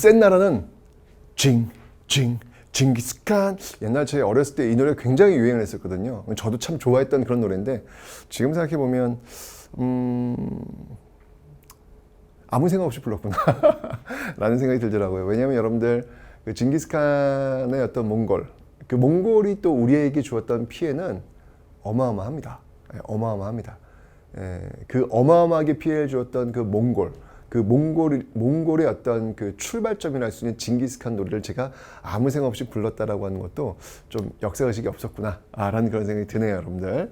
센 나라는 징, 징, 징기스칸. 옛날 제 어렸을 때 이 노래 굉장히 유행을 했었거든요. 저도 참 좋아했던 그런 노래인데 지금 생각해 보면 음, 아무 생각 없이 불렀구나 라는 생각이 들더라고요. 왜냐하면 여러분들 그 징기스칸의 어떤 몽골, 그 몽골이 또 우리에게 주었던 피해는 어마어마합니다. 예, 어마어마합니다. 예, 그 어마어마하게 피해를 주었던 그 몽골, 그 몽골 몽골의 어떤 그 출발점이라 할 수 있는 징기스칸 노래를 제가 아무 생각 없이 불렀다라고 하는 것도 좀 역사 의식이 없었구나라는 그런 생각이 드네요, 여러분들.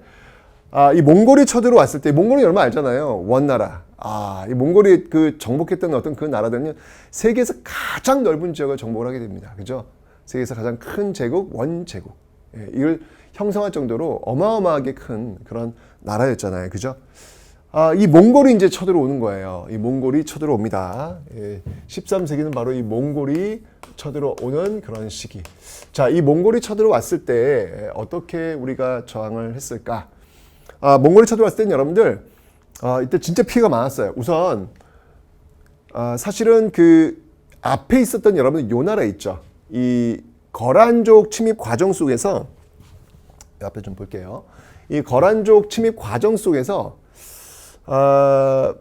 아, 이 몽골이 쳐들어왔을 때, 몽골이 얼마 알잖아요. 원나라. 아, 이 몽골이 그 정복했던 어떤 그 나라들은 세계에서 가장 넓은 지역을 정복을 하게 됩니다. 그죠? 세계에서 가장 큰 제국, 원제국. 예, 이걸 형성할 정도로 어마어마하게 큰 그런 나라였잖아요. 그죠? 아, 이 몽골이 이제 쳐들어오는 거예요. 이 몽골이 쳐들어옵니다. 예, 13세기는 바로 이 몽골이 쳐들어오는 그런 시기. 자, 이 몽골이 쳐들어왔을 때 어떻게 우리가 저항을 했을까? 아, 몽골이 쳐들어왔을 때는 여러분들, 아, 이때 진짜 피해가 많았어요. 우선, 아, 사실은 그 앞에 있었던 여러분 요 나라 있죠. 이 거란족 침입 과정 속에서, 앞에 좀 볼게요. 이 거란족 침입 과정 속에서, 아,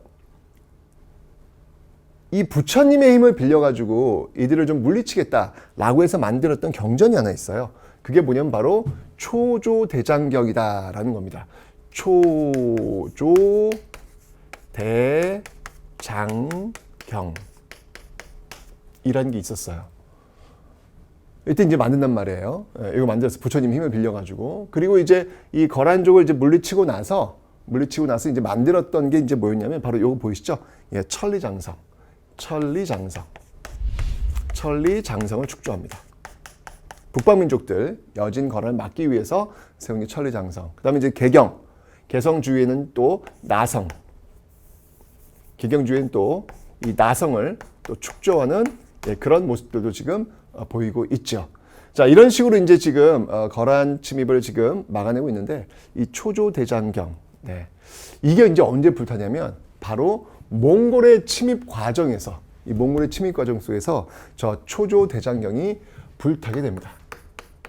이 부처님의 힘을 빌려가지고 이들을 좀 물리치겠다라고 해서 만들었던 경전이 하나 있어요. 그게 뭐냐면 바로 초조대장경이다라는 겁니다. 초조 대장경 이라는 게 있었어요. 이때 이제 만든단 말이에요. 예, 이거 만들어서 부처님 힘을 빌려가지고 그리고 이제 이 거란족을 이제 물리치고 나서 물리치고 나서 이제 만들었던 게 이제 뭐였냐면 바로 이거 보이시죠? 예, 천리장성, 천리장성, 천리장성을 축조합니다. 북방민족들 여진 거란을 막기 위해서 세운 게 천리장성. 그 다음에 이제 개경, 개성 주위에는 또 나성, 개경 주위에는 또 이 나성을 또 축조하는 예, 그런 모습들도 지금 어, 보이고 있죠. 자 이런 식으로 이제 지금 어, 거란 침입을 지금 막아내고 있는데 이 초조 대장경, 네. 이게 이제 언제 불타냐면 바로 몽골의 침입 과정에서 이 몽골의 침입 과정 속에서 저 초조 대장경이 불타게 됩니다.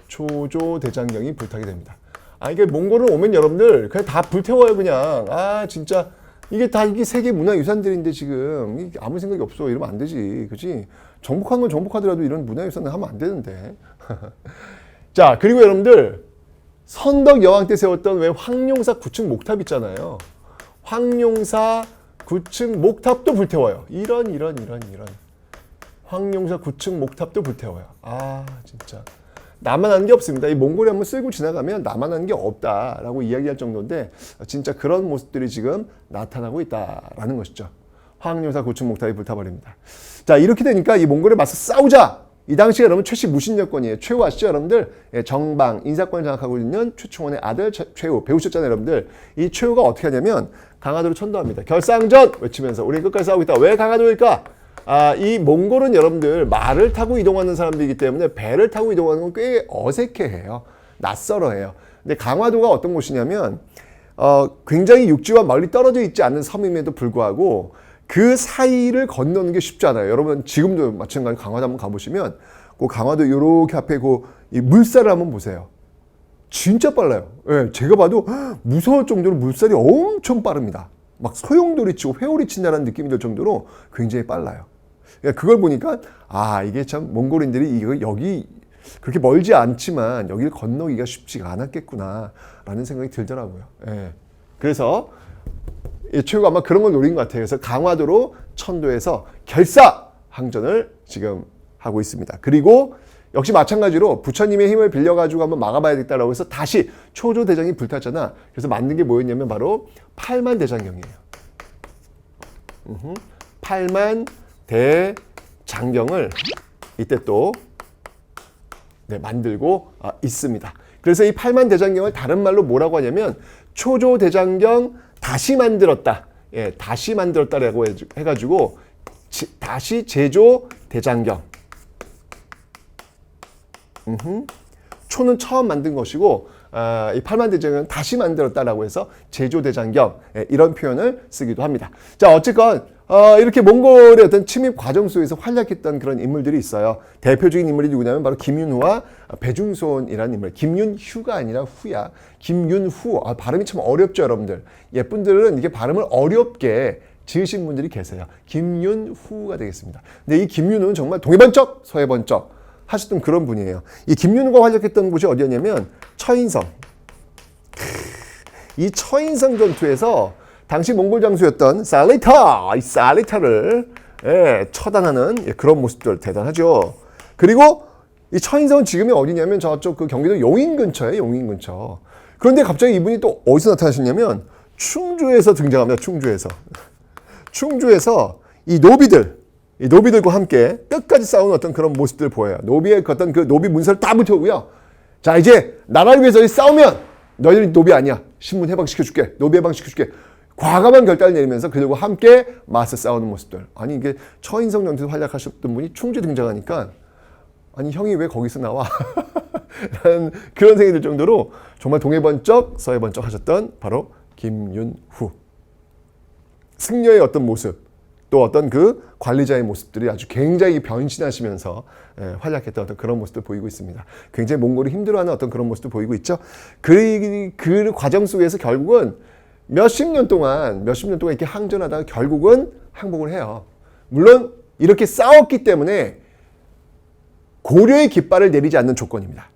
초조 대장경이 불타게 됩니다. 아 이게 몽골은 오면 여러분들 그냥 다 불태워요 그냥. 아 진짜 이게 다 이게 세계 문화 유산들인데 지금 아무 생각이 없어 이러면 안 되지, 그지? 정복한 건 정복하더라도 이런 문화 유산을 하면 안 되는데. 자 그리고 여러분들 선덕 여왕 때 세웠던 왜 황룡사 9층 목탑 있잖아요. 황룡사 9층 목탑도 불태워요. 이런 이런 이런 이런. 황룡사 9층 목탑도 불태워요. 아 진짜. 나만 한 게 없습니다. 이 몽골이 한번 쓸고 지나가면 나만 한 게 없다라고 이야기할 정도인데 진짜 그런 모습들이 지금 나타나고 있다라는 것이죠. 황룡사 9층 목탑이 불타버립니다. 자 이렇게 되니까 이 몽골에 맞서 싸우자. 이 당시에 여러분 최씨 무신여권이에요. 최후 아시죠 여러분들? 예, 정방 인사권을 장악하고 있는 최충원의 아들 최- 최후 배우셨잖아요 여러분들. 이 최후가 어떻게 하냐면 강화도를 천도합니다. 결상전 외치면서 우리 끝까지 싸우고 있다. 왜 강화도일까? 아, 이 몽골은 여러분들 말을 타고 이동하는 사람들이기 때문에 배를 타고 이동하는 건 꽤 어색해해요. 낯설어해요. 근데 강화도가 어떤 곳이냐면 어, 굉장히 육지와 멀리 떨어져 있지 않은 섬임에도 불구하고 그 사이를 건너는 게 쉽지 않아요. 여러분 지금도 마찬가지 강화도 한번 가보시면 그 강화도 요렇게 앞에 그이 물살을 한번 보세요. 진짜 빨라요. 예, 제가 봐도 무서울 정도로 물살이 엄청 빠릅니다. 막 소용돌이 치고 회오리 친다는 느낌이 들 정도로 굉장히 빨라요. 그러니까 그걸 보니까 아 이게 참 몽골인들이 여기 그렇게 멀지 않지만 여기를 건너기가 쉽지가 않았겠구나라는 생각이 들더라고요. 예. 그래서 이 최후가 아마 그런 걸 노린 것 같아요. 그래서 강화도로 천도에서 결사 항전을 지금 하고 있습니다. 그리고 역시 마찬가지로 부처님의 힘을 빌려가지고 한번 막아봐야겠다라고 해서 다시 초조 대장이 불탔잖아. 그래서 만든 게 뭐였냐면 바로 팔만 대장경이에요. 팔만 대장경을 이때 또 네, 만들고 아, 있습니다. 그래서 이 팔만 대장경을 다른 말로 뭐라고 하냐면 초조 대장경 다시 만들었다. 예, 다시 만들었다라고 해- 해가지고 지- 다시 제조 대장경. 음흠. 초는 처음 만든 것이고 아, 이 팔만 대장경은 다시 만들었다라고 해서 제조 대장경 예, 이런 표현을 쓰기도 합니다. 자 어쨌건 어, 이렇게 몽골의 어떤 침입 과정 속에서 활약했던 그런 인물들이 있어요. 대표적인 인물이 누구냐면 바로 김윤후와 배중손이라는 인물. 김윤휴가 아니라 후야. 김윤후. 아, 발음이 참 어렵죠, 여러분들. 예쁜들은 이게 발음을 어렵게 지으신 분들이 계세요. 김윤후가 되겠습니다. 근데 이 김윤후는 정말 동해 번쩍, 서해 번쩍 하셨던 그런 분이에요. 이 김윤후가 활약했던 곳이 어디였냐면 처인성. 이 처인성 전투에서 당시 몽골 장수였던 살리타, 이 살리타를 예, 처단하는 예, 그런 모습들 대단하죠. 그리고 이 처인성은 지금이 어디냐면 저쪽 그 경기도 용인 근처에 용인 근처. 그런데 갑자기 이분이 또 어디서 나타나셨냐면 충주에서 등장합니다. 충주에서. 충주에서 이 노비들, 이 노비들과 함께 끝까지 싸우는 어떤 그런 모습들 보여요. 노비의 그 어떤 그 노비 문서를 다 붙여오고요. 자, 이제 나라를 위해서 싸우면 너희들이 노비 아니야. 신문 해방시켜줄게. 노비 해방시켜줄게. 과감한 결단을 내리면서 그들과 함께 맞서 싸우는 모습들. 아니 이게 처인성 전투에서 활약하셨던 분이 충주에 등장하니까 아니 형이 왜 거기서 나와? 라는 그런 생각이 들 정도로 정말 동해번쩍 서해번쩍 하셨던 바로 김윤후. 승려의 어떤 모습, 또 어떤 그 관리자의 모습들이 아주 굉장히 변신하시면서 예, 활약했던 어떤 그런 모습도 보이고 있습니다. 굉장히 몽골이 힘들어하는 어떤 그런 모습도 보이고 있죠. 그, 그 과정 속에서 결국은 몇십 년 동안, 몇십 년 동안 이렇게 항전하다가 결국은 항복을 해요. 물론 이렇게 싸웠기 때문에 고려의 깃발을 내리지 않는 조건입니다.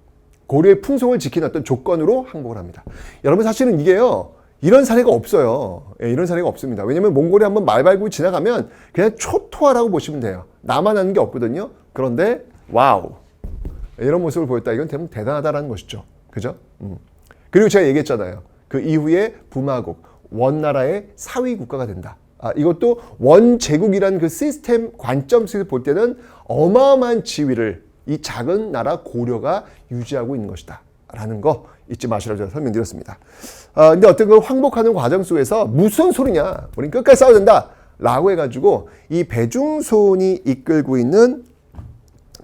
고려의 풍속을 지키는 어떤 조건으로 항복을 합니다. 여러분 사실은 이게요. 이런 사례가 없어요. 예, 이런 사례가 없습니다. 왜냐면 몽골이 한번 말 밟고 지나가면 그냥 초토화라고 보시면 돼요. 나만 하는 게 없거든요. 그런데 와우. 이런 모습을 보였다. 이건 대단하다라는 것이죠. 그죠? 음. 그리고 제가 얘기했잖아요. 그 이후에 부마국, 원나라의 사위 국가가 된다. 아, 이것도 원제국이라는 그 시스템 관점에서 볼 때는 어마어마한 지위를 이 작은 나라 고려가 유지하고 있는 것이다. 라는 거 잊지 마시라고 제가 설명드렸습니다. 아, 근데 어떤 그 황복하는 과정 속에서 무슨 소리냐? 우린 끝까지 싸워야 된다. 라고 해가지고 이 배중손이 이끌고 있는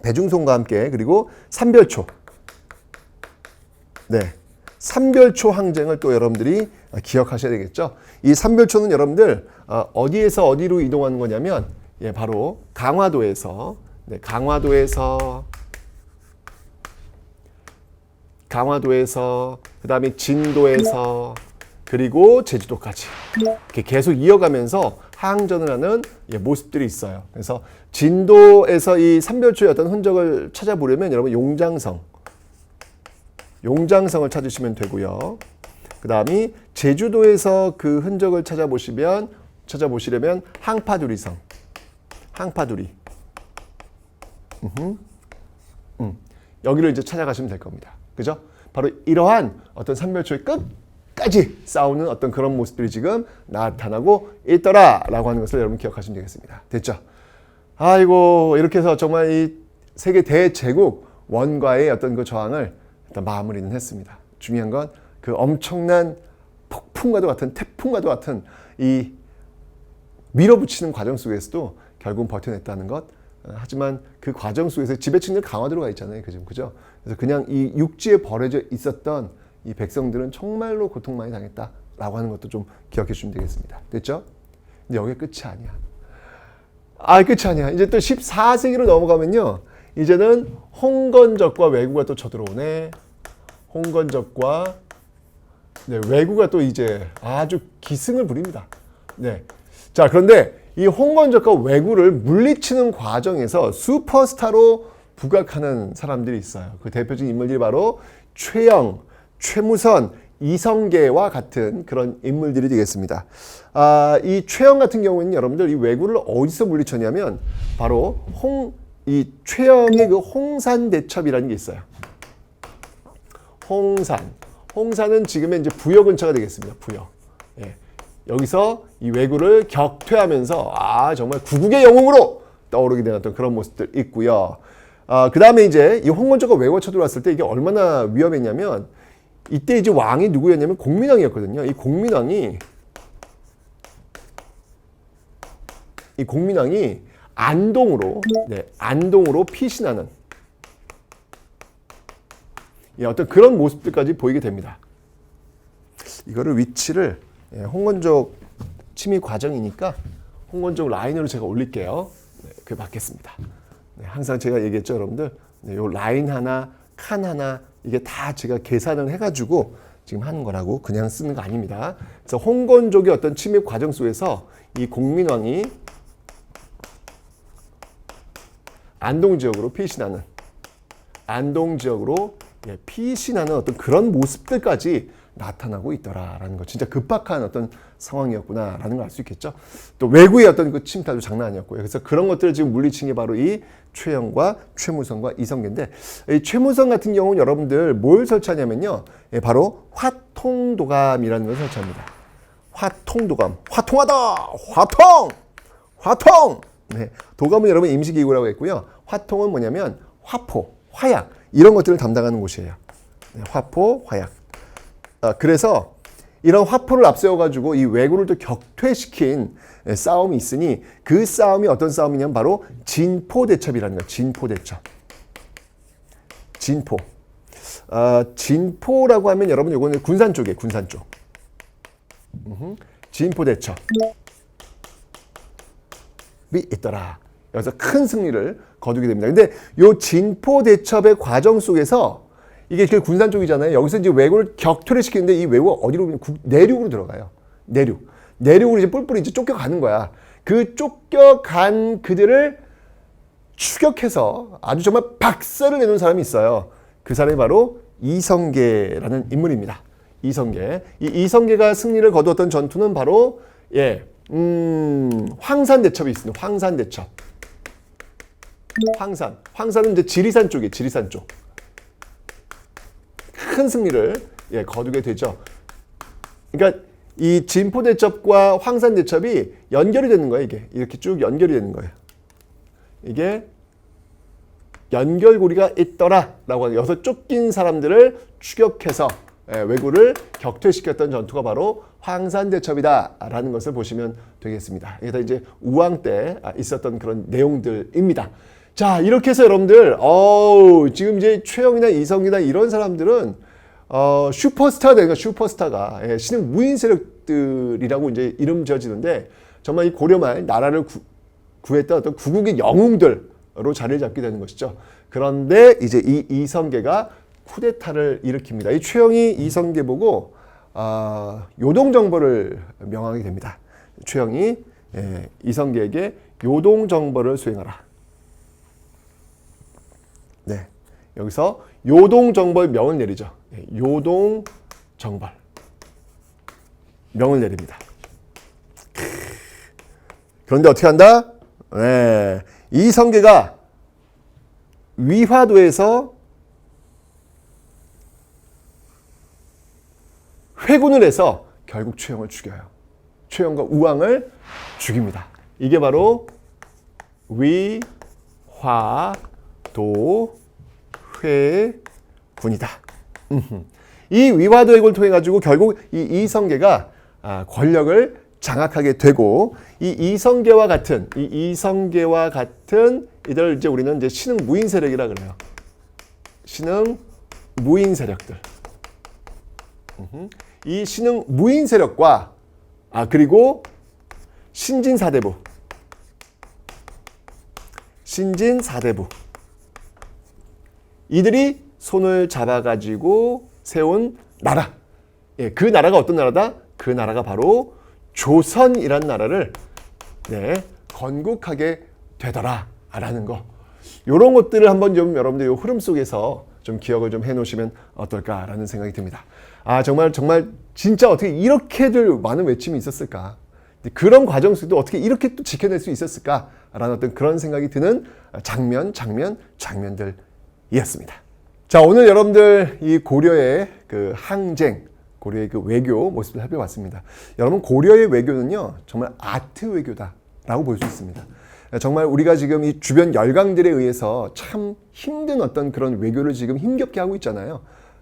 배중손과 함께 그리고 삼별초. 네. 삼별초 항쟁을 또 여러분들이 기억하셔야 되겠죠. 이 삼별초는 여러분들 어, 어디에서 어디로 이동하는 거냐면 예, 바로 강화도에서 네, 강화도에서 강화도에서 그다음에 진도에서 그리고 제주도까지 이렇게 계속 이어가면서 항전을 하는 예, 모습들이 있어요. 그래서 진도에서 이 삼별초의 어떤 흔적을 찾아보려면 여러분 용장성, 용장성을 찾으시면 되고요. 그 다음이 제주도에서 그 흔적을 찾아보시면 찾아보시려면 항파두리성, 항파두리. 음. 여기를 이제 찾아가시면 될 겁니다. 그죠? 바로 이러한 어떤 삼멸초의 끝까지 싸우는 어떤 그런 모습들이 지금 나타나고 있더라라고 하는 것을 여러분 기억하시면 되겠습니다. 됐죠? 아이고 이렇게 해서 정말 이 세계 대제국 원과의 어떤 그 저항을 일단 마무리는 했습니다. 중요한 건 그 엄청난 폭풍과도 같은 태풍과도 같은 이 밀어붙이는 과정 속에서도 결국은 버텨냈다는 것. 어, 하지만 그 과정 속에서 지배층들 강화 들어가 있잖아요. 그죠? 그죠? 그래서 그냥 이 육지에 버려져 있었던 이 백성들은 정말로 고통 많이 당했다라고 하는 것도 좀 기억해 주시면 되겠습니다. 됐죠? 근데 여기 끝이 아니야. 아, 끝이 아니야. 이제 또 14세기로 넘어가면요. 이제는 홍건적과 왜구가 또 쳐들어오네. 홍건적과 네, 왜구가 또 이제 아주 기승을 부립니다. 네. 자, 그런데 이 홍건적과 왜구를 물리치는 과정에서 슈퍼스타로 부각하는 사람들이 있어요. 그 대표적인 인물들이 바로 최영, 최무선, 이성계와 같은 그런 인물들이 되겠습니다. 아, 이 최영 같은 경우는 여러분들 이 왜구를 어디서 물리쳤냐면 바로 홍, 이 최영의 그 홍산 대첩이라는 게 있어요. 홍산. 홍산은 지금의 이제 부여 근처가 되겠습니다. 부여. 예. 여기서 이 왜구를 격퇴하면서 아 정말 구국의 영웅으로 떠오르게 된 어떤 그런 모습들 있고요. 아, 그 다음에 이제 이 홍건조가 왜구가 쳐들어왔을 때 이게 얼마나 위험했냐면 이때 이제 왕이 누구였냐면 공민왕이었거든요. 이 공민왕이 이 공민왕이 안동으로 네, 안동으로 피신하는 예, 어떤 그런 모습들까지 보이게 됩니다. 이거를 위치를 예, 홍건적 침입 과정이니까 홍건종 라인으로 제가 올릴게요. 네, 그게 맞겠습니다. 네, 항상 제가 얘기했죠, 여러분들. 네, 요 라인 하나, 칸 하나 이게 다 제가 계산을 해가지고 지금 하는 거라고 그냥 쓰는 거 아닙니다. 그래서 홍건족의 어떤 침입 과정 속에서 이 공민왕이 안동 지역으로 피신하는 안동 지역으로 예, 피신하는 어떤 그런 모습들까지 나타나고 있더라라는 거 진짜 급박한 어떤 상황이었구나라는 걸 알 수 있겠죠. 또 외구의 어떤 그 침탈도 장난 아니었고요. 그래서 그런 것들을 지금 물리친 게 바로 이 최영과 최무성과 이성계인데 이 최무성 같은 경우는 여러분들 뭘 설치하냐면요. 예, 바로 화통도감이라는 걸 설치합니다. 화통도감. 화통하다! 화통! 화통! 네. 도감은 여러분 임시기구라고 했고요. 화통은 뭐냐면 화포, 화약 이런 것들을 담당하는 곳이에요. 네, 화포, 화약. 아, 그래서 이런 화포를 앞세워 가지고 이 왜구를 또 격퇴시킨 예, 싸움이 있으니 그 싸움이 어떤 싸움이냐면 바로 진포 대첩이라는 거예요. 진포 대첩. 진포. 아, 진포라고 하면 여러분 요거는 군산 쪽에 군산 쪽. 음흠. 진포 대첩. 이 있더라. 여기서 큰 승리를 거두게 됩니다. 근데 요 진포 대첩의 과정 속에서 이게 그 군산 쪽이잖아요. 여기서 이제 왜구를 격퇴를 시키는데 이 왜구가 어디로 내륙으로 들어가요. 내륙. 내륙으로 이제 뿔뿔이 이제 쫓겨가는 거야. 그 쫓겨간 그들을 추격해서 아주 정말 박살을 내는 사람이 있어요. 그 사람이 바로 이성계라는 인물입니다. 이성계. 이 이성계가 승리를 거두었던 전투는 바로 예, 음, 황산 대첩이 있습니다. 황산 대첩. 황산. 황산은 이제 지리산 쪽이에요. 지리산 쪽. 큰 승리를 예, 거두게 되죠. 그러니까 이 진포 대첩과 황산 대첩이 연결이 되는 거예요. 이게 이렇게 쭉 연결이 되는 거예요. 이게 연결고리가 있더라라고 하는 여기서 쫓긴 사람들을 추격해서 예, 왜구를 격퇴시켰던 전투가 바로 황산대첩이다라는 것을 보시면 되겠습니다. 이게 다 이제 우왕 때 아, 있었던 그런 내용들입니다. 자 이렇게 해서 여러분들 어우 지금 이제 최영이나 이성이나 이런 사람들은 어, 슈퍼스타가 되는 거야 슈퍼스타가 예, 신흥 무인 세력들이라고 이제 이름 지어지는데 정말 이 고려말 나라를 구, 구했던 어떤 구국의 영웅들로 자리를 잡게 되는 것이죠. 그런데 이제 이 이성계가 쿠데타를 일으킵니다. 이 최영이 이성계 보고 아, 요동 정벌을 명하게 됩니다. 최영이 예, 이성계에게 요동 정벌을 수행하라. 네, 여기서 요동 정벌 명을 내리죠. 예, 요동 정벌 명을 내립니다. 그런데 어떻게 한다? 네. 이 성계가 위화도에서 회군을 해서 결국 최영을 죽여요. 최영과 우왕을 죽입니다. 이게 바로 위화도 회군이다. 음흠. 이 위화도 회군을 통해 가지고 결국 이 이성계가 아, 권력을 장악하게 되고 이 이성계와 같은 이 이성계와 같은 이들 이제 우리는 이제 신흥 무인 세력이라 그래요. 신흥 무인 세력들. 이 신흥 무인 세력과 아 그리고 신진 사대부. 신진 사대부. 이들이 손을 잡아가지고 세운 나라. 예, 그 나라가 어떤 나라다? 그 나라가 바로 조선이란 나라를 네, 건국하게 되더라라는 거. 이런 것들을 한번 좀 여러분들 이 흐름 속에서 좀 기억을 좀 해놓으시면 어떨까라는 생각이 듭니다. 아 정말 정말 진짜 어떻게 이렇게들 많은 외침이 있었을까? 그런 과정 속에도 어떻게 이렇게 또 지켜낼 수 있었을까라는 어떤 그런 생각이 드는 장면, 장면, 장면들이었습니다. 자 오늘 여러분들 이 고려의 그 항쟁, 고려의 그 외교 모습을 살펴봤습니다. 여러분 고려의 외교는요 정말 아트 외교다라고 볼 수 있습니다. 정말 우리가 지금 이 주변 열강들에 의해서 참 힘든 어떤 그런 외교를 지금 힘겹게 하고 있잖아요.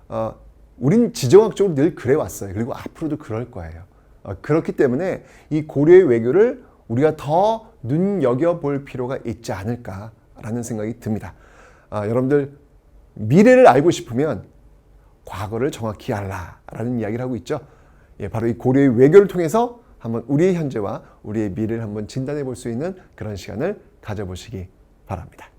어, 우린 지정학적으로 늘 그래 왔어요. 그리고 앞으로도 그럴 거예요. 어, 그렇기 때문에 이 고려의 외교를 우리가 더 눈여겨 볼 필요가 있지 않을까라는 생각이 듭니다. 아, 여러분들 미래를 알고 싶으면 과거를 정확히 알라라는 이야기를 하고 있죠. 예, 바로 이 고려의 외교를 통해서 한번 우리의 현재와 우리의 미래를 한번 진단해 볼 수 있는 그런 시간을 가져보시기 바랍니다.